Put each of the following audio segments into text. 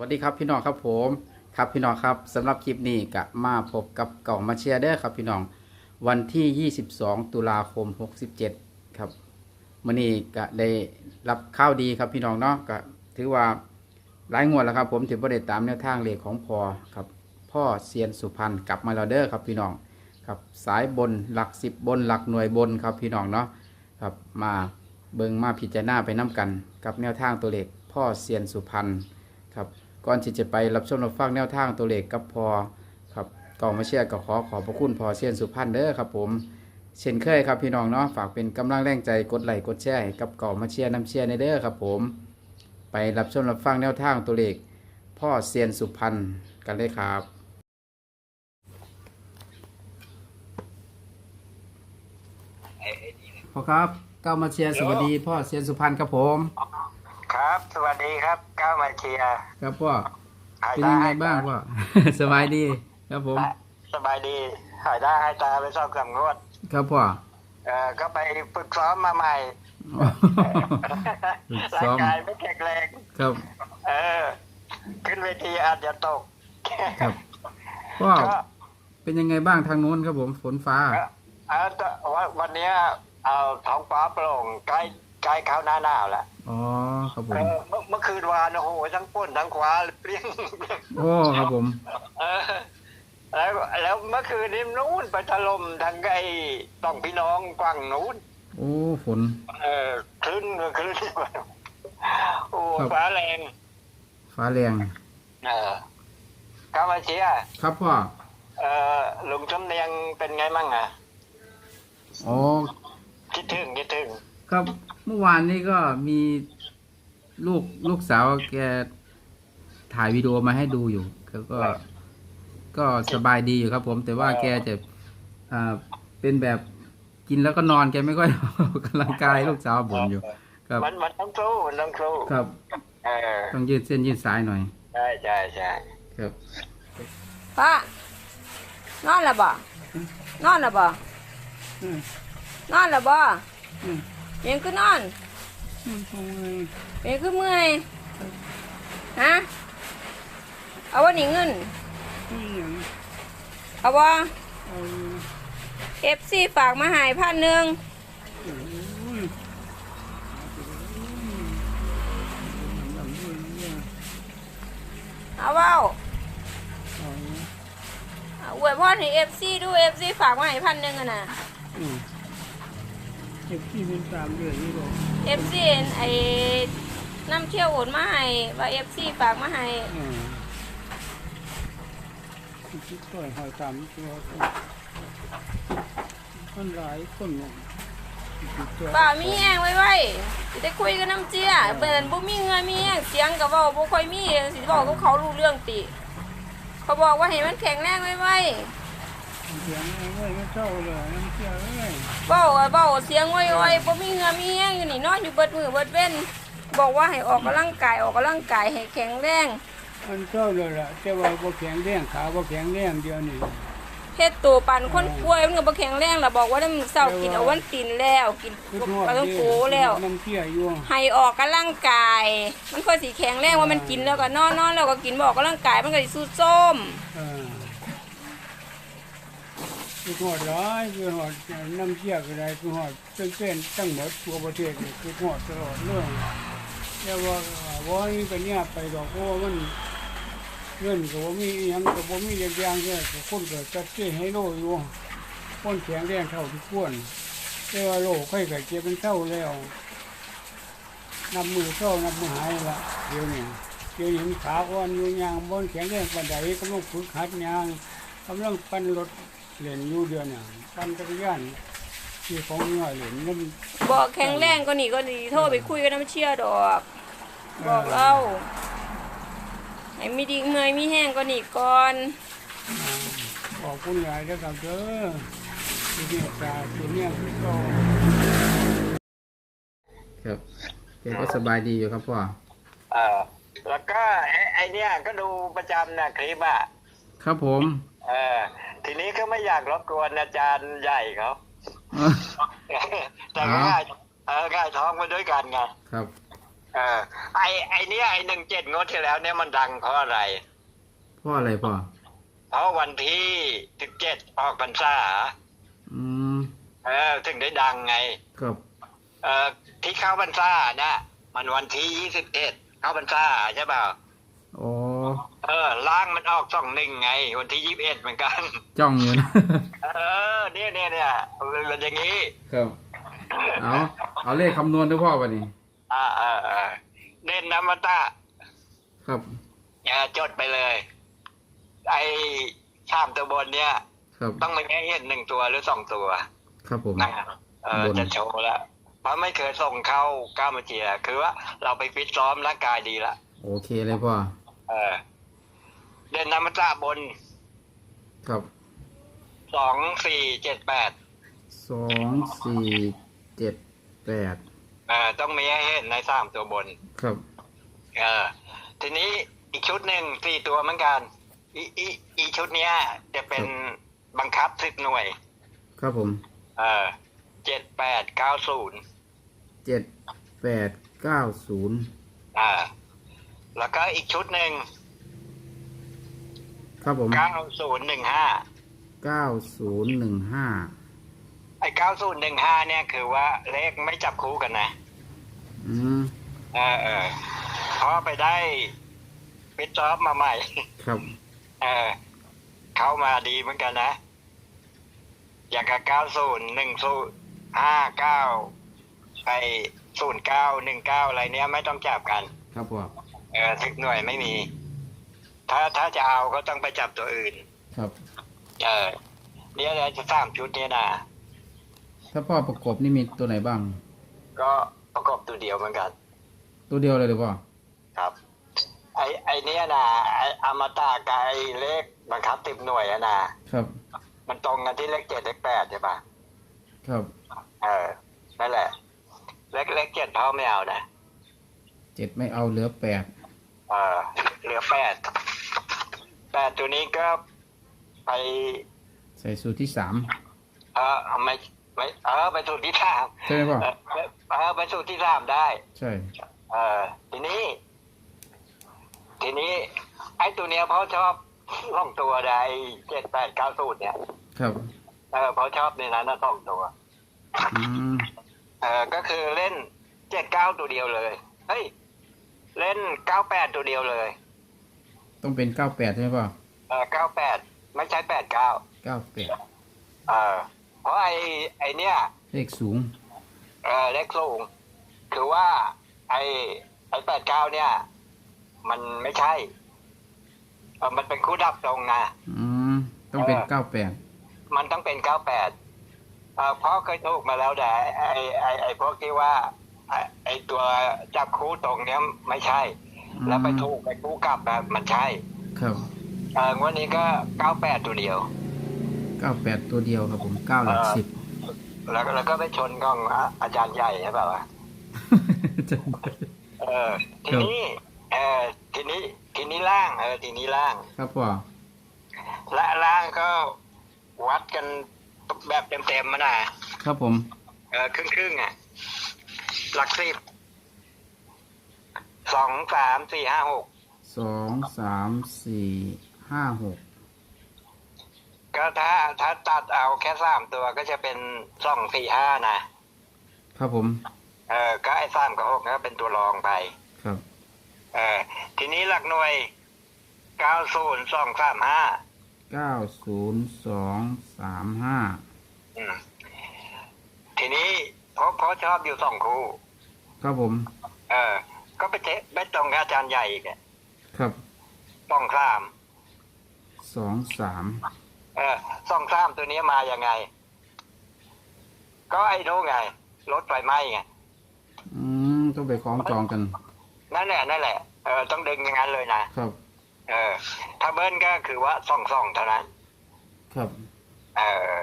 วัสดีครับพี่น้องครับผมครับพี่น้องครับสำหรับคลิปนี้ก็มาพบกับเก่ามาเชียร์เด้อครับพี่น้องวันที่ 22 ตุลาคม 67 ครับมื่อนี้ก็ได้รับข้าวดีครับพี่น้องเนาะก็ถือว่าหลายงวดแล้วครับ ผมถือว่าได้ตามแนวทางเลขของพอครับพ่อเซียนสุพรรณกลับมาแล้วเด้อครับพี่น้องครับสายบนหลักสิบบนหลักหน่วยบนครับพี่น้องเนาะครับมาเบิงมาพิจารณาไปน้กัน กับแนวทางตัวเลขพ่อเซียนสุพรรณครับ ก่อนที่จะไปรับชมรับฟังแนวทางตัวเลขกับพอครับกองมาเชียร์ก็ขอขอบพระคุณพอเชียนสุพรรณเด้อครับผม เช่นเคยครับพี่น้องเนาะฝากเป็นกำลังแรงใจกดไลค์กดแชร์ให้กับกองมาเชียร์น้ำเชียร์ในเด้อครับผม ไปรับชมรับฟังแนวทางตัวเลขพ่อเซียนสุพรรณกันเลยครับ พ่อครับก้ามาเชียร์สวัสดีพ่อเซียนสุพรรณครับผม วัสดีครับก้าวมาเชียร์ครับพ่อหายเป็นตายังไงให้บ้างพ่อสบายดี ครับผม สบายดีหายตาให้ตาไปสอบกำงวดครับพ่อเอ่อก็ไปฝึกซ้อมมาใหม่ฝึกร่าซ้งอมกายไม่แข็งแรงครับ เออ ขึ้นเวทีอาจจะตกครับพ่อก็เป็นยังไงบ้างทางนู้นครับผมฝนฟ้าเออแต่ว่าวันเนี้ยเอาท้องฟ้าโปร่งใกล้ ใกล้เข้าหน้าหนาวแล้วอ๋อครับผเอมอเมื่อเมื่อคืนวานโอ้โหทั้งป่นทั้งคว้าเปรี้ยงโอ้ครับผมเออแล้วแล้วเมื่อคืนนี้นู้นไปถล่มทางไอ้ต้องพี่น้องกวางนู้นโอ้ฝน เออคลื่นคลื่นโอ้ครับฟ้าแรงฟ้าแรงเออข้ามาเชียร์ครับพ่อเออลุงจำเนียงเป็นไงมั่งอะอ๋อคิดถึงคิดถึงครับ เมื่อวานนี้ก็มีลูกลูกสาวแกถ่ายวิดีโอมาให้ดูอยู่แล้วก็ ก็สบายดีอยู่ครับ ผม แต่ว่าแกจะอ่าเป็นแบบกินแล้วก็นอนแกไม่ค่อยออกกำลังกายลูกสาวบ่นอยู่ ครับมันมันต้องสู้มันต้องสู้ครับเออต้องยืดเส้นยืดสายหน่อยใช่ใช่ใช่ครับป้านอนแล้วบ่นอนแล้วบ่นอนแล้วบ่ เพียงคือนอนเพียงคือเมื่อยฮะเอาวันนี้เงินเอาบ่เอฟซีฝากมาใหายพันหนึ่งเอาเว้าเอาอวยพรให้เอฟซีดูเอฟซีฝากมาใหายพันหนึ่งอะนะ เจ็บที่เป็นสามเดือนนี่บอกเอฟซีไอ้น้ำเที่ยวโอนมาให้ว่าเอฟซีฝากมาให้อ่าคิดต่อยหอยตามตัวคนหลายคนเนี่ยคิดตัวป่ามีแห้งไว้ไว้สิได้คุยกับน้ำเจียเบิ่นบ่มีเงินมีแห้งเสียงก็เว้าบ่ค่อยมีสิบอกกับเขารู้เรื่องติ เขาบอกว่าให้มันแข็งแรงไว้ไว้ เสียงเอ้ยไม่เศร้าเลยน้ำเสียเอ้ยเว้าอะเว้าเสียงไว้ไว้บ่มีเงินมีแห้งอยู่นี่นอนอยู่เบิดมือเบิดเว้นบอกว่าให้ออกกำลังกายออกกำลังกายให้แข็งแรงมันเศร้าเลยล่ะแต่ว่าบ่แข็งแรงขาบ่แข็งแรงเดียวนี่เฮ็ดตัวปั่นคนป่วยมันก็บ่แข็งแรงแล้วบอกว่าน้ำเช้ากินเอาวันตินแล้วกินคือทอดปลาต้องโกแล้วน้ำเสียอยู่ให้ออกกำลังกาย มันค่อยสีแข็งแรงว่ามันกินแล้วก็นอนนอนแล้วก็กินบออกกำลังกายมันก็สิสู้ส้มเออ คือหอดร้ายคือหอดน้ำเสียก็ได้คือหอดเป็นเป็นตั้งหมดทั่วประเทศนี่คือหอดตลอดเรื่องแต่ว่าว่านี่ก็เนี่ยไปดอกเพราะว่ามันเงินก็บ่มียังก็บ่มีอย่างอย่างเนี่ยคนเก็จัดเจให้โลอยู่คนแข็งแรงเท่าที่ควรแต่ว่าโลค่อยก็เจ็บเป็นเท่าแล้วนับมือเท่านับมือหายละเดี๋ยวนี้เดี๋ยวนี้ขาอ่อนอยู่ยางบนแข็งแรงปานใดกำลังฝึกหัดยางกำลังปั่นรถ เล่นอยู่เดือนน่ะปั่นจักรยานที่ของน้อยเล่นนั่นบอกแข็งแรงก็นี่ก็ดีโทรไปคุยกับน้ำเชี่ยดอก บอกเราให้มีดีเมื่อยมีแห้งก็นี่ก่อนขอบคุณหลายแล้วครับเด้อที่เมตตาที่เนี่ยคือก็ครับแกก็สบายดีอยู่ครับพ่อเออแล้วก็ไอ้ไอเนี่ยก็ดูประจำนะคลิปอะครับผม เออทีนี้ก็ไม่อยากรบกวนอาจารย์ใหญ่เขาแต่ก็ง่ายเออง่ายท้องมาด้วยกันไงครับเอเออไอไอเนี้ยไอหนึ่งเจ็ดงวดที่แล้วเนี่ยมันดังเพราะอะไรเพราะอะไรพ่อเพราะวันที่สิบเจ็ดออกพรรษาอืมเออถึงได้ดังไง ครับ เออที่เข้าพรรษาเนี่ยมันวันที่ยี่สิบเอ็ดเข้าพรรษาใช่เปล่า อ๋อเออล่างมันออกสองหนึ่งไง วันที่ยี่สิบเอ็ดเหมือนกัน จ้องอยู่นะ เออเนี่ยเนี่ยเนี่ยเป็นอย่างนี้ ครับ เอาเอาเลขคำนวณด้วยพ่อวันนี้ อ่าเออเออเด่นนามตะครับเออจดไปเลย ไอ้สามตัวบนเนี่ยครับต้องไม่ให้เห็นหนึ่งตัวหรือสองตัว ครับผมนะเออบนจะโชว์แล้วเพราะไม่เคยส่งเข้าก้าวมาเจีย คือว่าเราไปฟิตซ้อมร่างกายดีละโอเคเลยพ่อ เออเด่นนามตะบนครับสองสี่เจ็ดแปดสองสี่เจ็ดแปดเออต้องมีให้เห็นในสามตัวบน ครับ เออ ทีนี้อีกชุดหนึ่งสี่ตัวเหมือนกัน อีอีอีชุดเนี้ย จะเป็นบังคับสิบหน่วย ครับผม เออเจ็ดแปดเก้าศูนย์เจ็ดแปดเก้าศูนย์อ่า แล้วก็อีกชุดหนึ่งครับผมเก้าศูนย์หนึ่งห้าเก้าศูนย์หนึ่งห้าไอ้เก้าศูนย์หนึ่งห้าเนี่ยคือว่าเลขไม่จับคู่กันนะ อืมเออเออเพราะไปได้ปิดจอบมาใหม่ ครับ เออ เข้ามาดีเหมือนกันนะ อย่างกับเก้าศูนย์หนึ่งศูนย์ห้าเก้าไปศูนย์เก้าหนึ่งเก้าอะไรเนี้ยไม่ต้องจับกัน ครับพ่อเออทิกหน่วยไม่มี ถ้าถ้าจะเอาก็ต้องไปจับตัวอื่น ครับ เออเนี่ยเราจะสร้างชุดเนี้ยนะถ้าพ่อประกบนี่มีตัวไหนบ้าง ก็ประกอบตัวเดียวเหมือนกัน ตัวเดียวเลยหรือพ่อครับ ไอไอเนี้ยนะไออมตะกับไอเลขบังคับติบหน่วยอะนะครับ มันตรงกันที่เลขเจ็ดเลขแปดใช่ปะครับเออนั่นแหละ เลขเลขเจ็ดพ่อไม่เอานะเจ็ดไม่เอาเหลือแปดเออเหลือแปดแปดตัวนี้ก็ไปใส่สูตรที่สามเออไม่ไม่เออไปสูตรที่สามใช่ไหมพ่อเออเออไปสูตรที่สามได้ ใช่ เออทีนี้ ทีนี้ ไอ้ตัวเนี้ยเพราะชอบล่องตัวใดเจ็ดแปดเก้าสูตรเนี่ยครับเออเพราะชอบในนั้นนะสองตัวอืมเออก็คือเล่นเจ็ดเก้าตัวเดียวเลย เฮ้ย เล่นเก้าแปดตัวเดียวเลย ต้องเป็นเก้าแปดใช่ไหมพ่อเออเก้าแปดไม่ใช่แปดเก้าเก้าแปดเออเพราะไอ้ไอ้เนี่ย เลขสูง เออเล็กสูง คือว่า ไอ้ไอ้แปดเก้าเนี่ย มันไม่ใช่เออมันเป็นคู่ดับตรงนะอืมต้องเป็นเออเก้าแปดมันต้องเป็นเก้าแปดเออเพราะเคยถูกมาแล้วแต่ไอ้ไอ้ไอ้พวกที่ว่า ไอ้ไอ้ตัวจับคู่ตรงเนี้ยไม่ใช่ แล้วไปถูกไปคู่กลับแบบมันใช่ ครับเอองวันนี้ก็เก้าแปดตัวเดียวเก้าแปดตัวเดียวครับผมเก้าหลักเออสิบแล้วก็แล้วก็ไปชนกล้องอะอาจารย์ใหญ่ใช่ป่าวะเออทีนี้เออทีนี้ทีนี้ล่างเออทีนี้ล่าง ครับพ่อและล่างก็วัดกันแบบเต็มๆมานะครับผม เออครึ่งครึ่งๆอะ หลักสิบสองสามสี่ห้าหกสองสามสี่ห้าหกก็ถ้าถ้าตัดเอาแค่สามตัวก็จะเป็นสองสี่ห้านะครับผมเออก็ไอ้สามกับหกก็เป็นตัวรองไป ครับ เออทีนี้หลักหน่วยเก้าศูนย์สองสามห้าเก้าศูนย์สองสามห้าอืมทีนี้ เพราะเพราะชอบอยู่สองคู่ ครับผม เออ ก็ไปเจ๊ไปตรงกับอาจารย์ใหญ่อีกอะครับสองสามสองสามเออสองสามตัวนี้มาอย่างไง ก็ไอ้นู้นไงรถไฟไหม้ไงอืมต้องไปคล้องจองกัน นั่นแหละนั่นแหละเออต้องดึงอย่างนั้นเลยนะครับ เออ ถ้าเบิ้ลก็คือว่าสองสองเท่านั้น ครับ เออ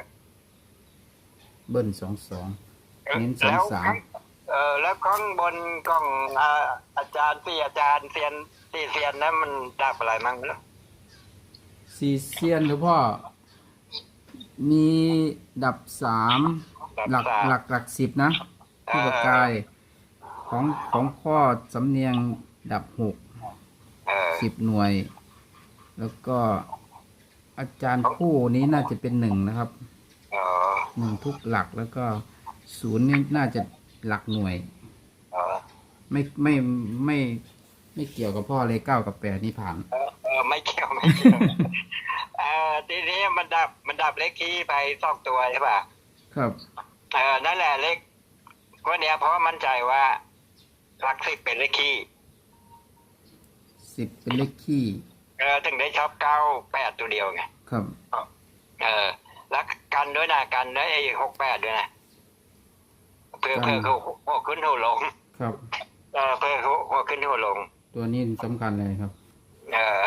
เบิ้ลสองสอง เน้นสองแล้วสามข้างเออแล้วข้างบนกล้องอ่าอาจารย์สี่อาจารย์เซียนสี่เซียนนั้นมันดับอะไรมั่งไม่รู้ซีเซียนหรือพ่อ มีดับสามหลักหลักหลักสิบนะที่ประกายของของพ่อสำเนียงดับหกเออสิบหน่วย แล้วก็อาจารย์คู่นี้น่าจะเป็นหนึ่งนะครับเออหนึ่งทุกหลักแล้วก็ ศูนย์นี่น่าจะหลักหน่วยเออไม่ไม่ไม่ ไม่เกี่ยวกับพ่อเลยเก้ากับแปดนี่ผ่าน เออเออไม่เกี่ยวไม่เกี่ยวเออทีนี้มันดับมันดับเลขที่ไปสองตัวใช่ป่ะครับ เออนั่นแหละเลขวันเนี้ยเพราะว่ามั่นใจว่าหลักสิบเป็นเลขคี่สิบเป็นเลขขี้เออถึงได้ชอบเก้าแปดตัวเดียวไง ครับ เออแล้วกันด้วยนะกันด้วยไอ้หกแปดด้วยนะ เพื่อเพื่อเขาหัวขึ้นหัวลงครับเออเพื่อเขาหัวขึ้นหัวลง ตัวนี้สำคัญเลยครับเออ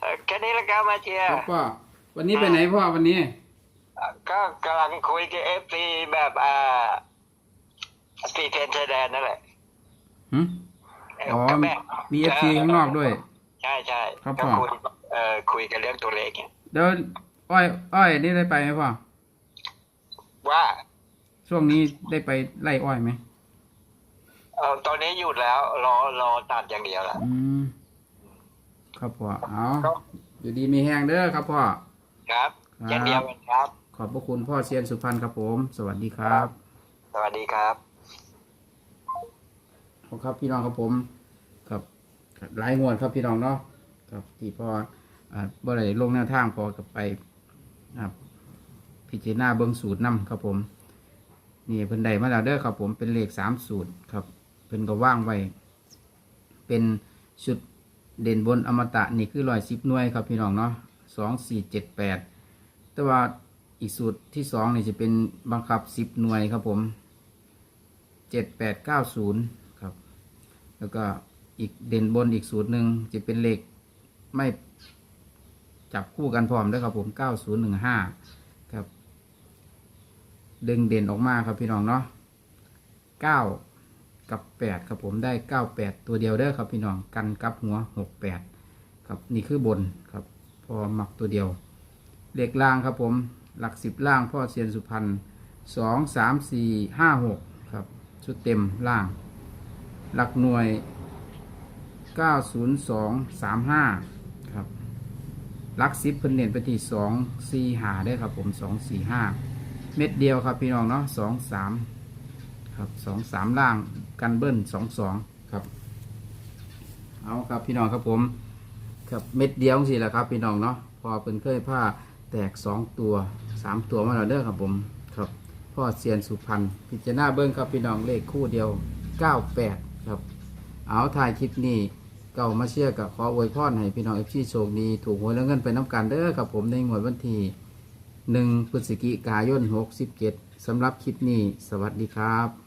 เออแค่นี้ละกันมาเชียคร์รับพ่อวันนี้ไปไหนพ่อวันนี้ ก็กำลังคุยกับเอฟซีแบบอ่าสีเทนชายแดนนั่นแหละหึอ๋อกับแมีเอฟซีข้างนอกด้วย ใช่ใช่ครับก็พ่อคุยเอ่อคุยกันเรื่องตัวเลขเนี่ยเดี๋ยวอ้อย อ้อย นี่ได้ไปไหมพ่อว่า ช่วงนี้ได้ไปไล่อ้อยไหมเออตอนนี้หยุดแล้ว รอรอตัดอย่างเดียวละ อืมครับพ่อเอาอยู่ดีมีแห้งเด้อครับพ่อ ครับ ครับเช่นเดียวกันครับ ขอบพระคุณพ่อเซียนสุพรรณครับผม สวัสดีครับ สวัสดีครับ ครับพี่น้องครับผมครับหลายงวดครับพี่น้องเนาะครับที่พ่ออ่าบ่ได้ลงแนวทางพอกับไปครับพิจารณาเบิ้งสูตรนํครับผม นี่เพิ่นได้มาแล้วเด้อครับ ผมเป็นเลขสามสูตรครับ เพิ่นก็ว่างไว้ เป็นชุดเด่นบนอมตะนี่คือร้อยสิบหน่วยครับพี่น้องเนาะสองสี่เจ็ดแปดแต่ว่าอีกสูตรที่สองนี่จะเป็นบังคับสิบหน่วยครับผมเจ็ดแปดเก้าศูนย์ครับ แล้วก็อีกเด่นบนอีกสูตรหนึ่งจะเป็นเลขไม่จับคู่กันพร้อมด้วยครับผมเก้าศูนย์หนึ่งห้า ครับดึงเด่นออกมาครับพี่น้องเนาะเก้ากับแปดครับผมได้เก้าแปดตัวเดียวเด้อครับพี่น้องกันกับหัวหกแปดครับนี่คือบนครับพอหมักตัวเดียวเลขล่างครับผมหลักสิบล่างพ่อเซียนสุพรรณสองสามสี่ห้าหกครับชุดเต็มล่าง หลักหน่วย90235ครับหลักสิบเพิ่นเน้นไปที่2 4หาได้ครับผม2 4 5เม็ดเดียวครับพี่น้องเนาะ2 3ครับ2 3ล่างกันเบิ้ล2 2ครับ เอาครับพี่น้องครับผม ครับเม็ดเดียวสิแหละครับ พี่น้องเนาะพอเป็นเคยผ้าแตก2ตัว3ตัวมาแล้วเด้อครับผมครับพ่อเซียนสุพรรณพิจารณาเบิ้งครับพี่น้องเลขคู่เดียว98ครับ เอาถ่ายคลิปนี้เก่ามาเชื่อกับขออวยพรให้พี่น้องเอฟซีโชคดีถูกหวยแล้วเงินไปน้ำกันเด้อครับผมในงวดวันที่ หนึ่งพฤศจิกายน 67สำหรับคลิปนี้ สวัสดีครับ